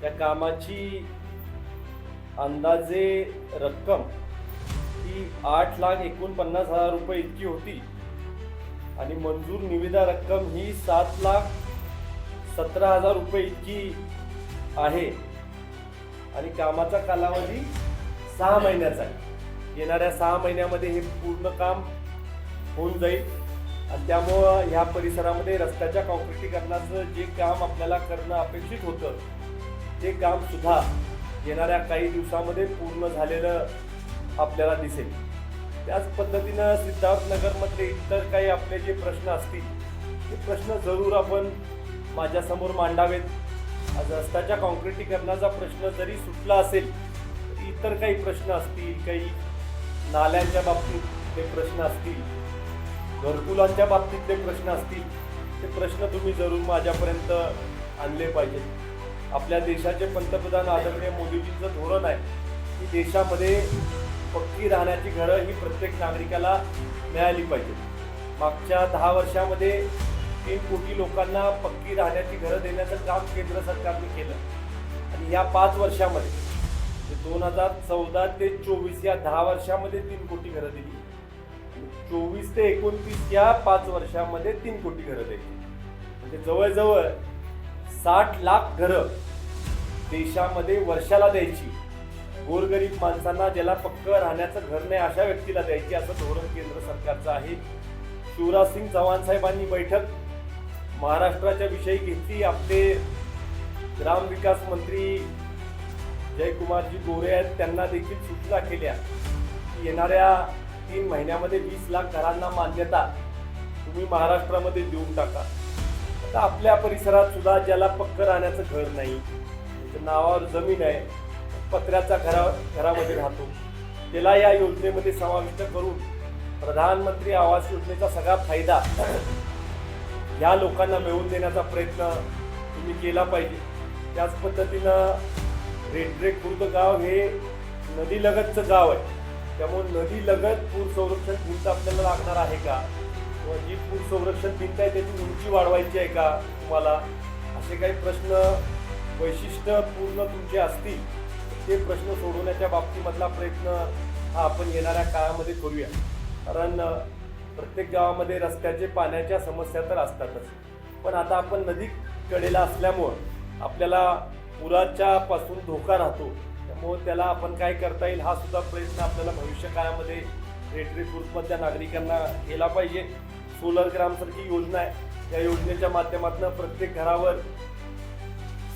त्या कामाची अंदाजे रक्कम ही आठ लाख एकोणपन्नास हजार रुपये इतकी होती. आणि मंजूर निविदा रक्कम ही सात लाख सतरा हजार रुपये इतकी आहे. आणि कामाचा कालावधी सहा महिन्याचा आहे. येणाऱ्या सहा महिन्यामध्ये हे पूर्ण काम होऊन जाईल. आणि त्यामुळं ह्या परिसरामध्ये रस्त्याच्या कॉन्क्रिटीकरणाचं जे काम आपल्याला करणं अपेक्षित होतं ते काम सुद्धा येणाऱ्या काही दिवसामध्ये पूर्ण झालेलं आपल्याला दिसेल. त्याच पद्धतीनं सिद्धार्थनगरमधले इतर काही आपले जे प्रश्न असतील ते प्रश्न जरूर आपण माझ्यासमोर मांडावेत. रस्त्याच्या काँक्रिटीकरणाचा प्रश्न जरी सुटला असेल तरी इतर काही प्रश्न असतील काही नाल्यांच्या बाबतीत ते प्रश्न असतील घरकुलांच्या बाबतीत ते प्रश्न असतील ते प्रश्न तुम्ही जरूर माझ्यापर्यंत आणले पाहिजेत. आपल्या देशाचे पंतप्रधान आदरणीय मोदीजींचं धोरण आहे की देशामध्ये पक्की राहण्याची घरं ही प्रत्येक नागरिकाला मिळाली पाहिजे. मागच्या दहा वर्षामध्ये तीन कोटी लोकांना पक्की राहण्याची घरं देण्याचं काम केंद्र सरकारने केलं. आणि या पाच वर्षामध्ये म्हणजे दोन हजार चौदा ते चोवीस या दहा वर्षामध्ये तीन कोटी घरं दिली. चोवीस ते एकोणतीस या पाच वर्षामध्ये तीन कोटी घरं द्यायची म्हणजे जवळजवळ साठ लाख घरं देशामध्ये वर्षाला द्यायची. गोरगरीब माणसांना ज्याला पक्क राहण्याचं घर नाही अशा व्यक्तीला द्यायची असं धोरण केंद्र सरकारचं आहे. शिवराज सिंग चव्हाण साहेबांनी बैठक महाराष्ट्राच्या विषयी घेतली. आपले ग्रामविकास मंत्री जयकुमारजी गोरे आहेत त्यांना देखील सूचना केल्या की येणाऱ्या तीन महिन्यामध्ये वीस लाख घरांना मान्यता तुम्ही महाराष्ट्रामध्ये देऊन टाका. आता आपल्या परिसरात सुद्धा ज्याला पक्क राहण्याचं घर नाही नावावर जमीन आहे पत्र्याचा घरा घरामध्ये राहतो. त्याला या योजनेमध्ये समाविष्ट करून प्रधानमंत्री आवास योजनेचा सगळा फायदा ह्या लोकांना मिळवून देण्याचा प्रयत्न तुम्ही केला पाहिजे. त्याच पद्धतीनं रेडरे खुर्द गाव हे नदीलगतचं गाव आहे. त्यामुळे नदीलगत पूर संरक्षण भिंत आपल्याला लागणार आहे का? किंवा जी पूर संरक्षण भिंत आहे त्याची उंची वाढवायची आहे का तुम्हाला? असे काही प्रश्न वैशिष्ट्यपूर्ण तुमचे असतील ते प्रश्न सोडवण्याच्या बाबतीमधला प्रयत्न हा आपण येणाऱ्या काळामध्ये करूया. कारण प्रत्येक गावामध्ये रस्त्याचे पाण्याच्या समस्या तर असतातच. पण आता आपण नदी कडेला असल्यामुळं आपल्याला पुराच्या पासून धोका राहतो. त्यामुळं त्याला आपण काय करता येईल हा सुद्धा प्रयत्न आपल्याला भविष्य काळामध्ये रेटरी ग्रुपमधल्या नागरिकांना केला पाहिजे. सोलर ग्रामसारखी योजना आहे. या योजनेच्या माध्यमातून प्रत्येक घरावर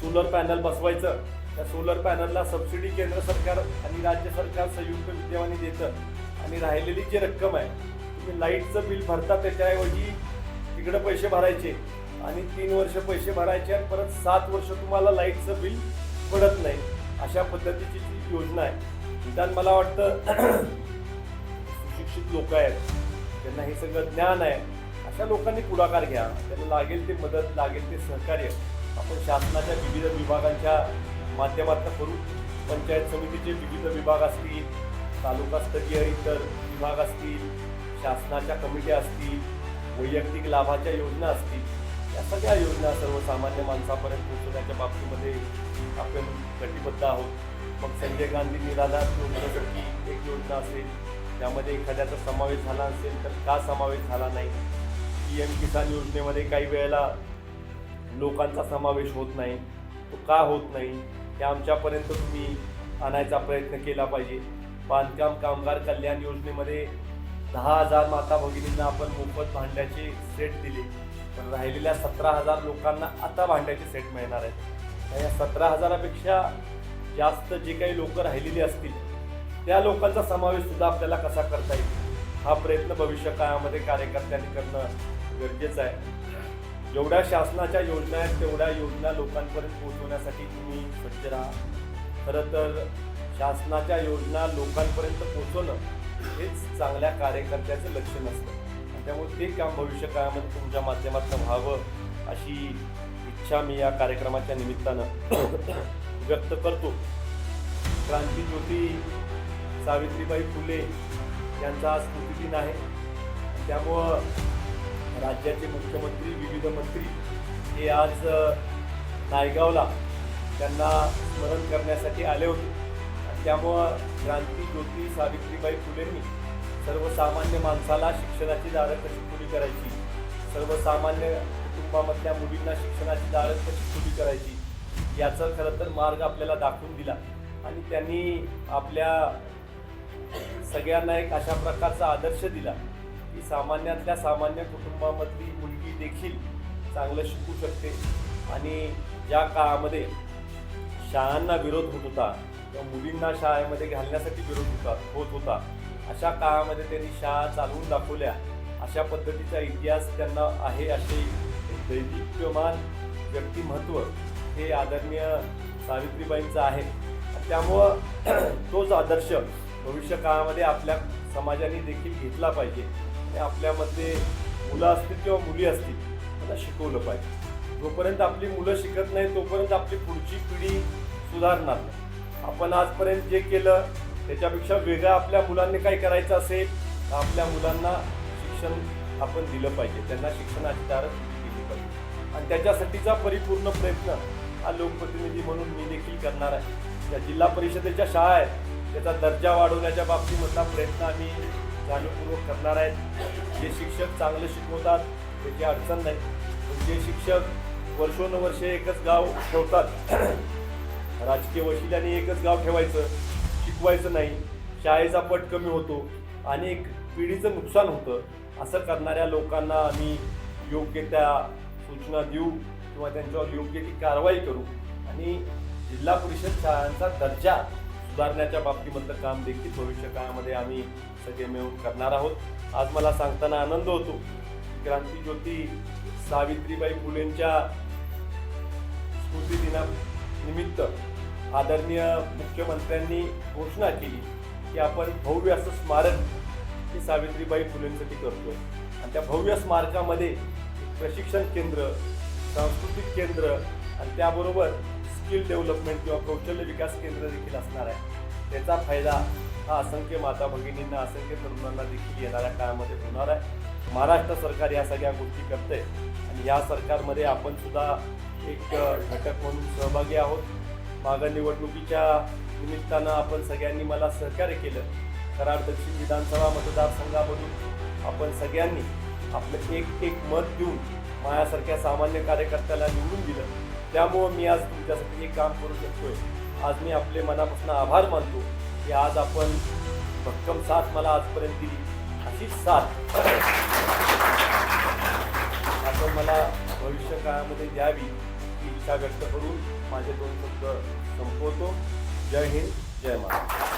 सोलर पॅनल बसवायचं. त्या सोलर पॅनलला सबसिडी केंद्र सरकार आणि राज्य सरकार संयुक्त विद्यमाने देतं. आणि राहिलेली जी रक्कम आहे तुम्ही लाईटचं बिल भरता त्याच्याऐवजी तिकडं पैसे भरायचे. आणि तीन वर्ष पैसे भरायचे आणि परत सात वर्ष तुम्हाला लाईटचं बिल पडत नाही. अशा पद्धतीची जी योजना आहे निदान मला वाटतं सुशिक्षित लोक आहेत. त्यांना हे सगळं ज्ञान आहे. अशा लोकांनी पुढाकार घ्या. त्यांना लागेल ते मदत लागेल ते सहकार्य. आपण शासनाच्या विविध विभागांच्या माध्यमातून करू पंचायत समितीचे विविध विभाग असतील तालुकास्तरीय इतर विभाग असतील शासनाच्या कमिट्या असतील वैयक्तिक लाभाच्या योजना असतील या सगळ्या योजना सर्वसामान्य माणसापर्यंत पोहोचवण्याच्या बाबतीमध्ये आपण कटिबद्ध आहोत. मग संजय गांधी निराधार योजनेसाठी एक योजना असेल त्यामध्ये एखाद्याचा समावेश झाला असेल तर का समावेश झाला नाही? पी एम किसान योजनेमध्ये काही वेळेला लोकांचा समावेश होत नाही तो का होत नाही हे आमच्यापर्यंत तुम्ही आणायचा प्रयत्न केला पाहिजे. बांधकाम कामगार कल्याण योजनेमध्ये दहा हजार माता भगिनींना आपण मोफत भांड्याचे सेट दिले. पण राहिलेल्या सतरा हजार लोकांना आता भांड्याचे सेट मिळणार आहेत. या सतरा हजारापेक्षा जास्त जे काही लोक राहिलेली असतील त्या लोकांचा समावेश सुद्धा आपल्याला कसा करता येईल? हा प्रयत्न भविष्य काळामध्ये कार्यकर्त्यांनी करणं गरजेचं आहे. जेवढ्या शासनाच्या योजना आहेत तेवढ्या योजना लोकांपर्यंत पोहोचवण्यासाठी तुम्ही सज्ज राहा. खरं तर शासनाच्या योजना लोकांपर्यंत पोहोचवणं हेच चांगल्या कार्यकर्त्याचं लक्ष नसतं. त्यामुळे ते काम भविष्य काळामध्ये तुमच्या माध्यमातून व्हावं अशी इच्छा मी या कार्यक्रमाच्या निमित्तानं व्यक्त करतो. क्रांतीज्योती सावित्रीबाई फुले यांचा आज स्मृतिदिन आहे. त्यामुळं राज्याचे मुख्यमंत्री विविध मंत्री हे आज नायगावला त्यांना स्मरण करण्यासाठी आले होते. त्यामुळं क्रांती ज्योती सावित्रीबाई फुलेंनी सर्वसामान्य माणसाला शिक्षणाची दारं कशी खुली करायची? सर्वसामान्य कुटुंबामधल्या मुलींना शिक्षणाची दारं कशी खुली करायची? याचा खरं तर मार्ग आपल्याला दाखवून दिला. आणि त्यांनी आपल्या सगळ्यांना एक अशा प्रकारचा आदर्श दिला. की सामान्यातल्या सामान्य कुटुंबामधली मुलगी देखील चांगलं शिकू शकते. आणि ज्या काळामध्ये शाळांना विरोध होत होता किंवा मुलींना शाळेमध्ये घालण्यासाठी विरोध होता होत होता अशा काळामध्ये त्यांनी शाळा चालवून दाखवल्या. अशा पद्धतीचा इतिहास त्यांना आहे असे एक दैदिप्यमान व्यक्तिमत्व हे आदरणीय सावित्रीबाईंचं आहे. त्यामुळं तोच आदर्श भविष्य काळामध्ये आपल्या समाजाने देखील घेतला पाहिजे. आणि आपल्यामध्ये मुलं असतील किंवा मुली असतील त्यांना शिकवलं पाहिजे. जोपर्यंत आपली मुलं शिकत नाही तोपर्यंत आपली पुढची पिढी सुधारणार नाही. आपण आजपर्यंत जे केलं त्याच्यापेक्षा वेगळं आपल्या मुलांनी काय करायचं असेल तर आपल्या मुलांना शिक्षण आपण दिलं पाहिजे. त्यांना शिक्षणाची दारं दिली पाहिजे. आणि त्याच्यासाठीचा परिपूर्ण प्रयत्न हा लोकप्रतिनिधी म्हणून मी देखील करणार आहे. ज्या जिल्हा परिषदेच्या शाळा आहेत त्याचा दर्जा वाढवण्याच्या बाबतीमधला प्रयत्न आम्ही जाणीवपूर्वक करणार आहेत. जे शिक्षक चांगलं शिकवतात त्याची अडचण नाही. जे शिक्षक वर्षोनुवर्षे एकच गाव ठेवतात राजकीय वशिल्याने एकच गाव ठेवायचं शिकवायचं नाही शाळेचा पट कमी होतो आणि एक पिढीचं नुकसान होतं असं करणाऱ्या लोकांना आम्ही योग्य त्या सूचना देऊ किंवा त्यांच्यावर योग्य ती कारवाई करू. आणि जिल्हा परिषद शाळांचा दर्जा सुधारण्याच्या बाबतीमधलं काम देखील भविष्य काळामध्ये आम्ही सगळे मिळून करणार आहोत. आज मला सांगताना आनंद होतो क्रांतीज्योती क्रांती ज्योती सावित्रीबाई फुलेंच्या स्मृती दिनानिमित्त आदरणीय मुख्यमंत्र्यांनी घोषणा केली की आपण भव्य असं स्मारक हे सावित्रीबाई फुलेंसाठी करतो आणि त्या भव्य स्मारकामध्ये प्रशिक्षण केंद्र सांस्कृतिक केंद्र आणि त्याबरोबर स्किल डेव्हलपमेंट किंवा कौशल्य विकास केंद्र देखील असणार आहे. त्याचा फायदा हा असंख्य माता भगिनींना असंख्य तरुणांना देखील येणाऱ्या काळामध्ये होणार आहे. महाराष्ट्र सरकार या सगळ्या गोष्टी करते आणि या सरकारमध्ये आपण सुद्धा एक घटक म्हणून सहभागी आहोत. मागं निवडणुकीच्या निमित्तानं आपण सगळ्यांनी मला सहकार्य केलं. कराड दक्षिण विधानसभा मतदारसंघामधून आपण सगळ्यांनी आपलं एक एक मत देऊन माझ्यासारख्या सामान्य कार्यकर्त्याला निवडून दिलं. त्यामुळं मी आज तुमच्यासाठी हे काम करू शकतोय. आज मी आपले मनापासून आभार मानतो की आज आपण भक्कम साथ मला आजपर्यंत दिली. अशीच साथ. आपण मला भविष्य काळामध्ये द्यावी ही इच्छा व्यक्त करून माझे दोन शब्द संपवतो. जय हिंद जय महाराष्ट्र.